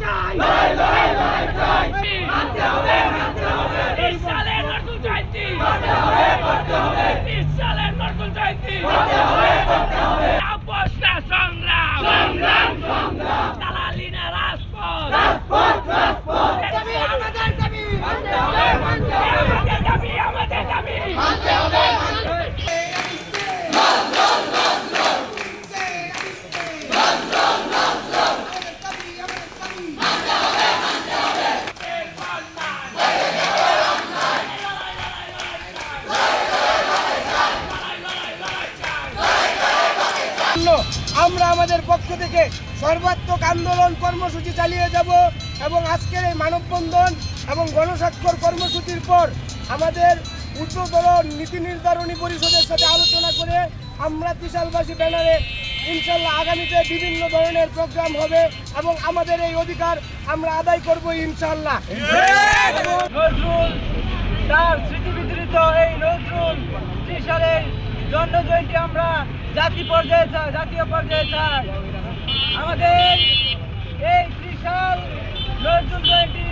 চাই বিশ সালের নতুন জয়ন্তী বিশ সালের নতুন জয়ন্তী আপোষ না সংগ্রাম দালালি না রাজপথ দাবি আমাদের দাবি আমাদের দাবি আমাদের দাবি জন্য আমরা আমাদের পক্ষ থেকে সর্বাত্মক আন্দোলন কর্মসূচি চালিয়ে যাব এবং আজকের এই মানববন্ধন এবং গণস্বাক্ষর কর্মসূচির পর আমাদের উচ্চতর নীতি নির্ধারণী পরিষদের সাথে আলোচনা করে আমরা ত্রিশালবাসী ব্যানারে ইনশাল্লাহ আগামীতে বিভিন্ন ধরনের প্রোগ্রাম হবে এবং আমাদের এই অধিকার আমরা আদায় করব ইনশাল্লাহ। তার এই নজরুল ত্রিশালের জন্ম জয়ন্তী আমরা জাতি পর্যায়ে জাতীয় পর্যায়ে চাই। আমাদের এই ত্রিশাল নজরুল জয়ন্তী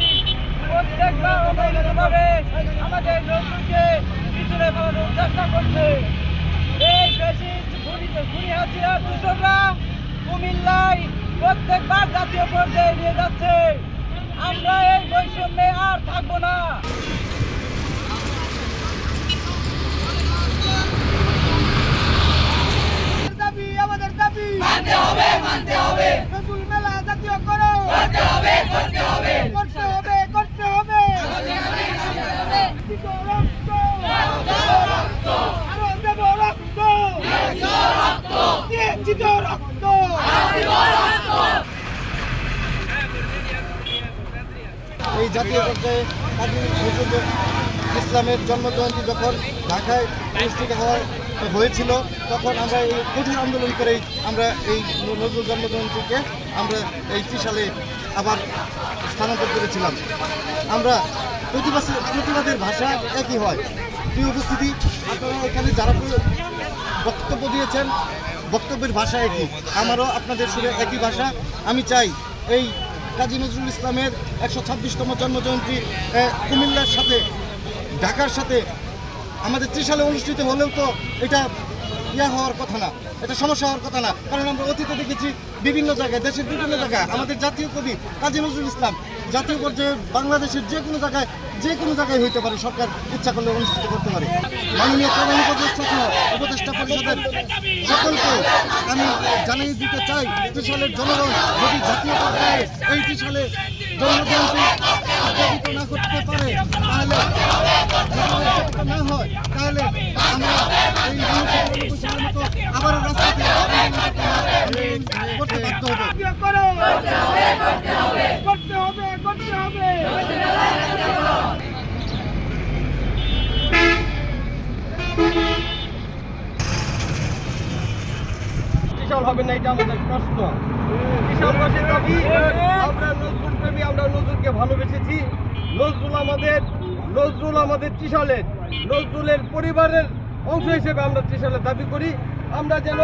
প্রত্যেকবার অবৈধভাবে আমাদের নজরুলকে পিছনে ফেলানোর চেষ্টা করছে। এই ফ্যাসিস্ট খুনি হাসিনার দূষণরা কুমিল্লায় প্রত্যেকবার জাতীয় পর্যায়ে নিয়ে যাচ্ছে। আমরা এই বৈষম্যে আর থাকব না দাবি আমাদের দাবি মানতে হবে মানতে হবে নজরুল মেলা জাতীয় করো করতে হবে করতে হবে করতে হবে করতে হবে দিব রক্ত আরও দেব রক্ত এই জাতীয় পর্যায়ে ইসলামের জন্মজয়ন্তী যখন ঢাকায় অনুষ্ঠিত হওয়ার হয়েছিল, তখন আমরা এই কঠিন আন্দোলন করেই আমরা এই নজরুল জন্মজয়ন্তীকে আমরা এই ত্রিশালে আবার স্থানান্তর করেছিলাম। আমরা প্রতিবাদ, প্রতিবাদের ভাষা একই হয়। প্রিয় উপস্থিতি, আপনারা এখানে যারা বক্তব্য দিয়েছেন বক্তব্যের ভাষা একই আমারও আপনাদের সুরে একই ভাষা। আমি চাই এই কাজী নজরুল ইসলামের একশো ছাব্বিশতম জন্মজয়ন্তী কুমিল্লার সাথে, ঢাকার সাথে আমাদের ত্রিশালে অনুষ্ঠিত হলেও তো এটা ইয়া হওয়ার কথা না, এটা সমস্যা হওয়ার কথা না। কারণ আমরা অতীতে দেখেছি বিভিন্ন জায়গায়, দেশের বিভিন্ন জায়গায় আমাদের জাতীয় কবি কাজী নজরুল ইসলাম জাতীয় পর্যায়ে বাংলাদেশের যে কোনো জায়গায়, যে কোনো জায়গায় হইতে পারে সরকার ইচ্ছা করলে অনুষ্ঠিত করতে পারে। মাননীয় প্রধান উপদেষ্টা সহ পরিষদের সকলকে আমি জানিয়ে দিতে চাই ত্রিশালের জনগণ যদি জাতীয় পর্যায়ে এই ত্রিশালে জন্মজয়ন্তী না করতে পারে, তাহলে না হয়, তাহলে আমরা এই সালের আবারও রাস্তাতে করতে বাধ্য করতে হবে করতে হবে করতে হবে বিশাল হবে না, এটা আমাদের প্রশ্ন। দাবি, আমরা নজরুল প্রেমী, আমরা নজরুলকে ভালোবেসেছি। নজরুল আমাদের নজরুল আমাদের ত্রিশালের, নজরুলের পরিবারের অংশ হিসেবে আমরা ত্রিশালের দাবি করি। আমরা যেন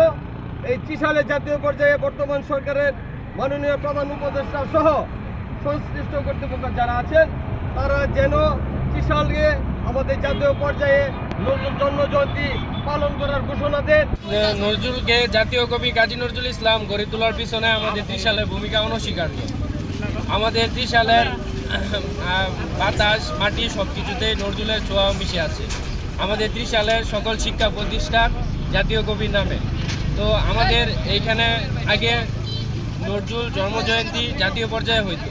এই ত্রিশালের জাতীয় পর্যায়ে বর্তমান সরকারের মাননীয় প্রধান উপদেষ্টা সহ সংশ্লিষ্ট কর্তৃপক্ষ যারা আছেন, তারা যেন ত্রিশালকে আমাদের জাতীয় পর্যায়ে নজরুল জন্ম জয়ন্তী পালন করার ঘোষণা দেন। নজরুলকে জাতীয় কবি কাজী নজরুল ইসলাম গড়ে তোলার পিছনে আমাদের ত্রিশালের ভূমিকা অনস্বীকার্য। আমাদের ত্রিশালের বাতাস, মাটি সব কিছুতেই নজরুলের ছোঁয়া মিশে আছে। আমাদের ত্রিশালের সকল শিক্ষা প্রতিষ্ঠান জাতীয় কবির নামে। তো আমাদের এইখানে আগে নজরুল জন্মজয়ন্তী জাতীয় পর্যায়ে হইতো।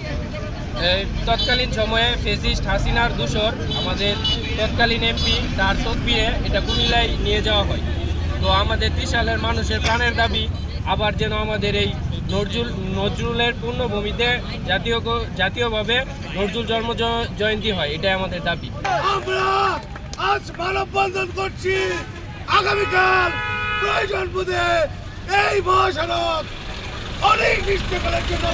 তৎকালীন সময়ে ফেসিস্ট হাসিনার দূষর আমাদের তৎকালীন এমপি তার তদবিরে এটা কুমিল্লায় নিয়ে যাওয়া হয়। তো আমাদের ত্রিশালের মানুষের প্রাণের দাবি, আবার যেন আমাদের এই নজরুল, নজরুলের পূর্ণভূমিতে জাতীয় জাতীয়ভাবে নজরুল জন্ম জয়ন্তী হয়, এটাই আমাদের দাবি। আমরা আজ মানববন্ধন করছি। আগামীকাল প্রয়োজন বোধে এই মহাসড়ক জন্য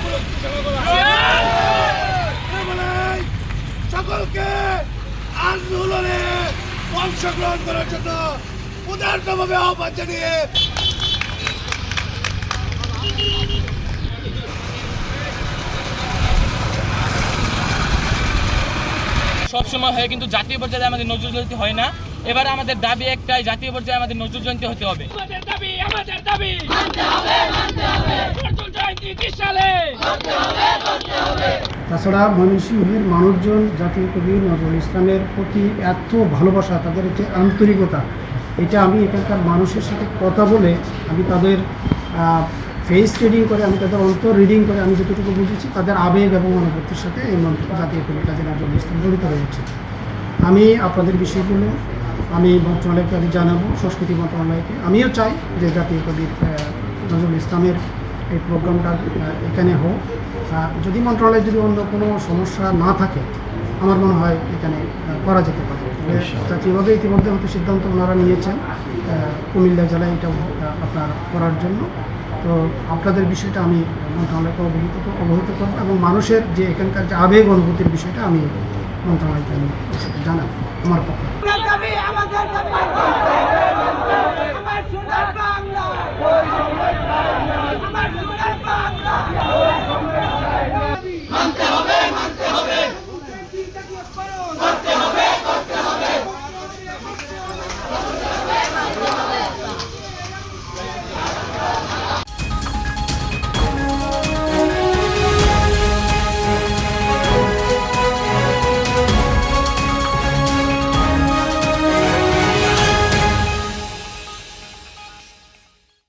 অংশগ্রহণ করার জন্য উদারতভাবে আহ্বান জানিয়ে সবসময় হয়ে কিন্তু জাতীয় পর্যায়ে আমাদের নজরুল জয়ন্তী হয় না। এবারে আমাদের দাবি একটাই জাতীয় পর্যায়ে আমাদের নজরুল জয়ন্তী হতে হবে। আমাদের দাবি আমাদের দাবি। মানতে হবে মানতে তাছাড়া ময়মনসিংহের মানুষজন জাতীয় কবি নজরুল ইসলামের প্রতি এত ভালোবাসা তাদের যে আন্তরিকতা এটা আমি এখানকার মানুষের সাথে কথা বলে আমি তাদের ফেস রিডিং করে আমি তাদের অন্তর রিডিং করে আমি যতটুকু বুঝেছি তাদের আবেগ এবং অনুভূতির সাথে এই জাতীয় কবি কাজে নজরুল ইসলাম জড়িত রয়েছে। আমি আপনাদের বিষয়গুলো আমি মন্ত্রণালয়কে আমি জানাব সংস্কৃতি মন্ত্রণালয়কে। আমিও চাই যে জাতীয় আহ, নজরুল ইসলামের এই প্রোগ্রামটা এখানে হোক। যদি মন্ত্রণালয়ে যদি অন্য কোনো সমস্যা না থাকে আমার মনে হয় এখানে করা যেতে পারে। তবে জাতীয়ভাবে ইতিমধ্যে হয়তো সিদ্ধান্ত ওনারা নিয়েছেন কুমিল্লা জেলায় এটা আপনার করার জন্য। তো আপনাদের বিষয়টা আমি মন্ত্রণালয়কে অবহিত অবহিত করব এবং মানুষের যে এখানকার যে আবেগ অনুভূতির বিষয়টা আমি মন্ত্রণালয়কে আমি জানাব আমার পক্ষে আমার